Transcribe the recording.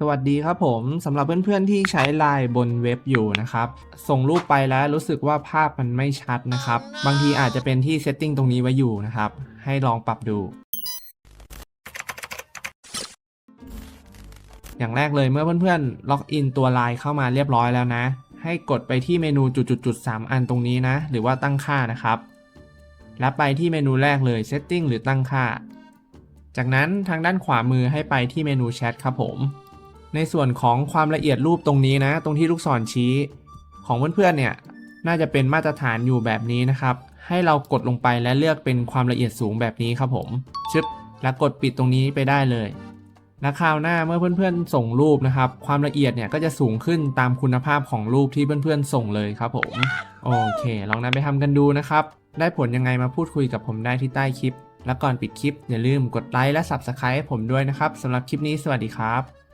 สวัสดีครับผมสำหรับเพื่อนๆที่ใช้ไลน์บนเว็บอยู่นะครับ ส่งรูปไปแล้วรู้สึกว่าภาพมันไม่ชัดนะครับ บางทีอาจจะเป็นที่เซตติ้งตรงนี้ไว้อยู่นะครับ ให้ลองปรับดู อย่างแรกเลยเมื่อเพื่อนๆ ล็อกอินตัวไลน์เข้ามาเรียบร้อยแล้วนะ ให้กดไปที่เมนูจุดๆๆ 3 อันตรงนี้นะ หรือว่าตั้งค่านะครับ และไปที่เมนูแรกเลย Setting หรือตั้งค่า จากนั้นทางด้านขวามือให้ไปที่เมนูแชทครับผม ในส่วนของความละเอียดรูปตรงนี้นะ ตรงที่ลูกศรชี้ ของเพื่อนๆเนี่ยน่าจะเป็นมาตรฐานอยู่แบบนี้นะครับ ให้เรากดลงไปและเลือกเป็นความละเอียดสูงแบบนี้ครับผมชึบแล้วกดปิดตรงนี้ไปได้เลยและคราวหน้าเมื่อเพื่อนๆ ส่งรูปนะครับ ความละเอียดเนี่ยก็จะสูงขึ้นตามคุณภาพของรูปที่เพื่อนๆ ส่งเลยครับผม โอเค ลองนำไปทำกันดูนะครับ ได้ผลยังไงมาพูดคุยกับผมได้ที่ใต้คลิป และก่อนปิดคลิป อย่าลืมกดไลค์และ Subscribe ให้ผมด้วยนะครับสำหรับคลิปนี้สวัสดีครับ